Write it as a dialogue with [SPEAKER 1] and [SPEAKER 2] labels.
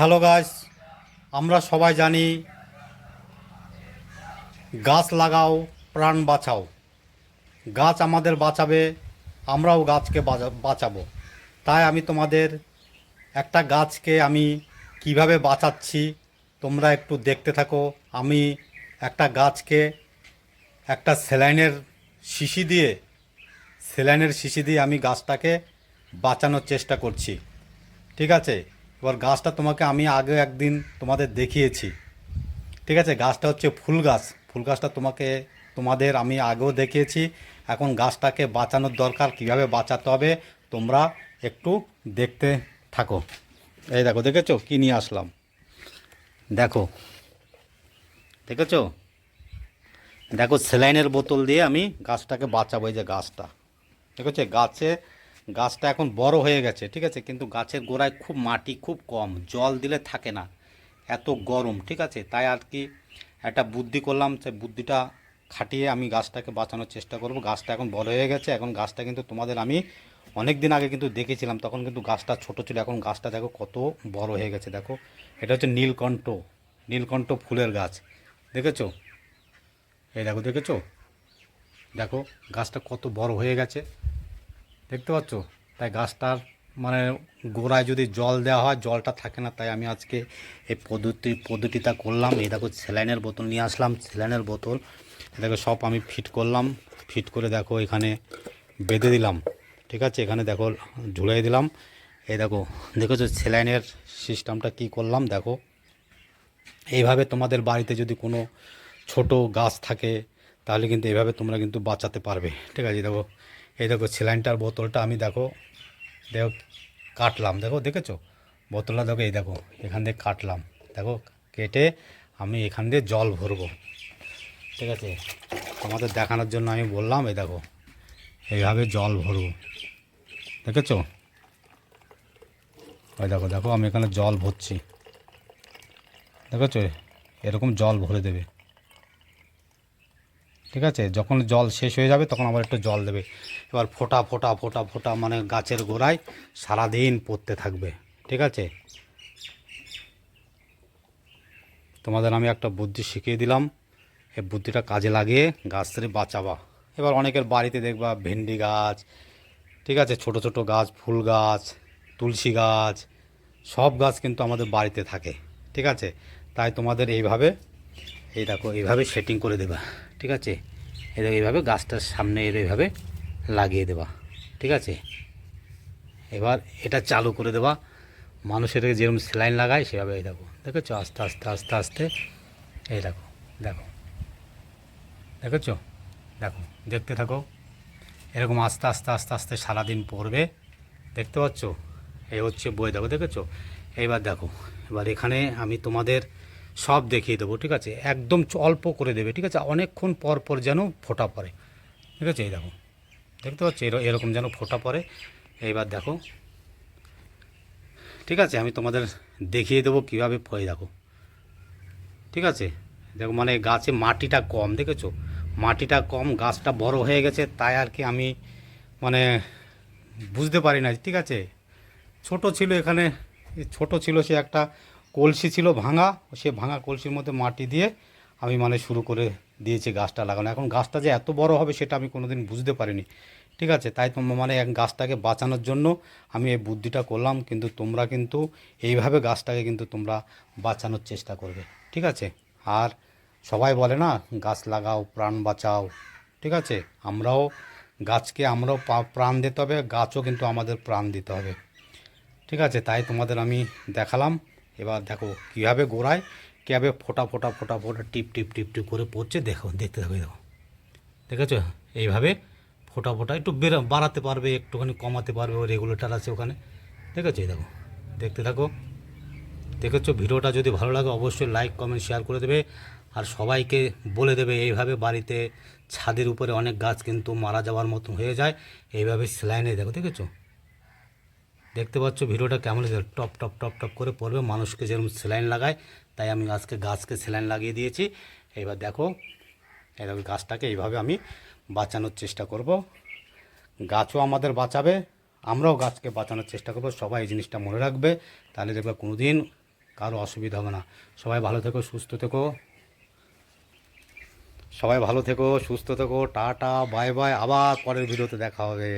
[SPEAKER 1] Hello গাছ আমরা সবাই জানি গাছ লাগাও, প্রাণ বাঁচাও। গাছ আমাদের বাঁচাবে, আমরাও গাছকে বাঁচা- বাঁচাবো। তাই আমি তোমাদের একটা গাছকে আমি কীভাবে বাঁচাচ্ছি, তোমরা একটু দেখতে থাকো। আমি একটা গাছকে একটা স্যালাইনের শিশি দিয়ে, স্যালাইনের শিশি দিয়ে আমি গাছটাকে বাঁচানোর চেষ্টা করছি। ঠিক আছে? এবার গাছটা তোমাকে আমি আগে একদিন তোমাদের দেখিয়েছি। ঠিক আছে? গাছটা হচ্ছে ফুল গাছ। ফুল গাছটা তোমাকে, তোমাদের আমি আগেও দেখিয়েছি। এখন গাছটাকে বাঁচানোর দরকার, কীভাবে বাঁচাতে হবে তোমরা একটু দেখতে থাকো। এই দেখো, দেখেছ? কি নিয়ে আসলাম? দেখো। দেখেছ? দেখো, স্যালাইনের বোতল দিয়ে আমি গাছটাকে বাঁচাবো, এই যে গাছটা। ঠিক আছে গাছে গাছটা এখন বড় হয়ে গেছে, ঠিক আছে? কিন্তু গাছের গোড়ায় খুব মাটি, খুব কম, জল দিলে থাকে না, এত গরম, ঠিক আছে? তাই আর কি একটা বুদ্ধি করলাম সে বুদ্ধিটা খাটিয়ে আমি গাছটাকে বাঁচানোর চেষ্টা করব। গাছটা এখন বড় হয়ে গেছে, এখন গাছটা কিন্তু তোমাদের আমি অনেক দিন আগে কিন্তু দেখেছিলাম, তখন কিন্তু গাছটা ছোট ছিল, এখন গাছটা দেখো কত বড় হয়ে গেছে, দেখো। এটা হচ্ছে নীলকণ্ঠ নীলকণ্ঠ ফুলের গাছ, দেখেছ? এই দেখো, দেখেছ? দেখো, গাছটা কত বড় হয়ে গেছে। দেখতে পাচ্ছ? তাই গাছটার মানে গোড়ায় যদি জল দেওয়া হয়, জলটা থাকে না, তাই আমি আজকে এই পদ্ধতি, পদ্ধতিটা করলাম। এই দেখো, স্যালাইনের বোতল নিয়ে আসলাম, স্যালাইনের বোতল। দেখো, সব আমি ফিট করলাম। ফিট করে দেখো, এখানে বেঁধে দিলাম। ঠিক আছে? এখানে দেখো ঝুলাই দিলাম। এই দেখো, দেখেছ স্যালাইনের সিস্টেমটা কি করলাম? দেখো, এইভাবে তোমাদের বাড়িতে যদি কোনো ছোট গাছ থাকে, তাহলে কিন্তু এইভাবে তোমরা কিন্তু বাঁচাতে পারবে। ঠিক আছে? দেখো এই দেখো স্যালাইনটার বোতলটা আমি দেখো দেখো কাটলাম। দেখো, দেখেছ? বোতলটা দেখো, এই দেখো, এখান দিয়ে কাটলাম। দেখো, কেটে আমি এখান দিয়ে জল ভরবো। ঠিক আছে? তোমাদের দেখানোর জন্য আমি বললাম, এই দেখো, এইভাবে জল ভরবো। দেখেছ? ওই দেখো দেখো, আমি এখানে জল ভরছি। দেখেছ? এরকম জল ভরে দেবে। ঠিক আছে? যখন জল শেষ হয়ে যাবে, তখন আবার একটু জল দেবে। এবার ফোটা ফোটা ফোটা ফোটা মানে গাছের গোড়ায় সারাদিন পড়তে থাকবে। ঠিক আছে? তোমাদের আমি একটা বুদ্ধি শিখিয়ে দিলাম। এই বুদ্ধিটা কাজে লাগিয়ে গাছটাকে বাঁচাবা। এবার অনেকের বাড়িতে দেখবা ভেন্ডি গাছ, ঠিক আছে? ছোট ছোট গাছ, ফুল গাছ, তুলসী গাছ, সব গাছ কিন্তু আমাদের বাড়িতে থাকে। ঠিক আছে? তাই তোমাদের এইভাবে এই দেখো, এইভাবে সেটিং করে দেবা, ঠিক আছে? এই দেখো, এইভাবে গাছটার সামনে এর এইভাবে লাগিয়ে দেবা, ঠিক আছে? এবার এটা চালু করে দেবা। মানুষের যেরকম সেলাইন লাগায়, সেভাবে এই দেখো, দেখেছ? আস্তে আস্তে আস্তে আস্তে, এই দেখো দেখো, দেখেছ? দেখো, দেখতে থাকো। এরকম আস্তে আস্তে আস্তে আস্তে সারাদিন পড়বে, দেখতে পাচ্ছ? এই হচ্ছে বই, দেখো, দেখেছ? এইবার দেখো, এবার এখানে আমি তোমাদের সব দেখিয়ে দেবো, ঠিক আছে? একদম অল্প করে দেবে, ঠিক আছে? অনেকক্ষণ পর পর যেন ফোটা পড়ে, ঠিক আছে? এই দেখো, দেখতে পাচ্ছ? এর- এরকম যেন ফোটা পড়ে। এইবার দেখো, ঠিক আছে? আমি তোমাদের দেখিয়ে দেবো কীভাবে ফয়ে দেখো। ঠিক আছে? দেখো মানে গাছে মাটিটা কম, দেখেছ? মাটিটা কম, গাছটা বড় হয়ে গেছে, তাই আর কি আমি মানে বুঝতে পারি না, ঠিক আছে? ছোট ছিল এখানে, ছোট ছিল সে একটা কলসি ছিল ভাঙা, সে ভাঙা কলসির মধ্যে মাটি দিয়ে আমি মানে শুরু করে দিয়েছি গাছটা লাগানো। এখন গাছটা যে এত বড় হবে সেটা আমি কোনোদিন বুঝতে পারিনি। ঠিক আছে? তাই তোমরা মানে এক গাছটাকে বাঁচানোর জন্য আমি এই বুদ্ধিটা করলাম, কিন্তু তোমরা কিন্তু এইভাবে গাছটাকে কিন্তু তোমরা বাঁচানোর চেষ্টা করবে। ঠিক আছে? আর সবাই বলে না, গাছ লাগাও, প্রাণ বাঁচাও। ঠিক আছে? আমরাও গাছকে আমরাও প্রাণ দিতে হবে, গাছও কিন্তু আমাদের প্রাণ দিতে হবে। ঠিক আছে? তাই তোমাদের আমি দেখালাম। এবার দেখো কীভাবে গোড়ায়, কীভাবে ফোটা ফোটা ফোটা ফোটা, টিপ টিপ টিপ টিপ করে পড়ছে, দেখো, দেখতে থাকো, দেখো। দেখেছ? এইভাবে ফোটা ফোটা একটু বেরা বাড়াতে পারবে, একটুখানি কমাতে পারবে ওই রেগুলেটার আছে ওখানে। দেখেছ? দেখো, দেখতে থাকো। দেখেছ? ভিডিওটা যদি ভালো লাগে, অবশ্যই লাইক, কমেন্ট, শেয়ার করে দেবে। আর সবাইকে বলে দেবে, এইভাবে বাড়িতে ছাদের উপরে অনেক গাছ কিন্তু মারা যাওয়ার মতন হয়ে যায়। এইভাবে সেলাইনে দেখো, দেখেছ? দেখতে পাচ্ছ ভিডিওটা কেমন হয়েছে? টপ টপ টপ টপ করে পড়বে। মানুষকে যেরকম সেলাইন লাগায়, তাই আমি আজকে গাছকে সেলাইন লাগিয়ে দিয়েছি। এবার দেখো এরকম গাছটাকে এইভাবে আমি বাঁচানোর চেষ্টা করব। গাছও আমাদের বাঁচাবে, আমরাও গাছকে বাঁচানোর চেষ্টা করব। সবাই এই জিনিসটা মনে রাখবে। তাহলে দেখবে কোনো দিন কারও অসুবিধা হবে না। সবাই ভালো থেকো, সুস্থ থেকো। সবাই ভালো থেকো, সুস্থ থেকো। Tata, bye bye. আবার পরের ভিডিওতে দেখা হবে।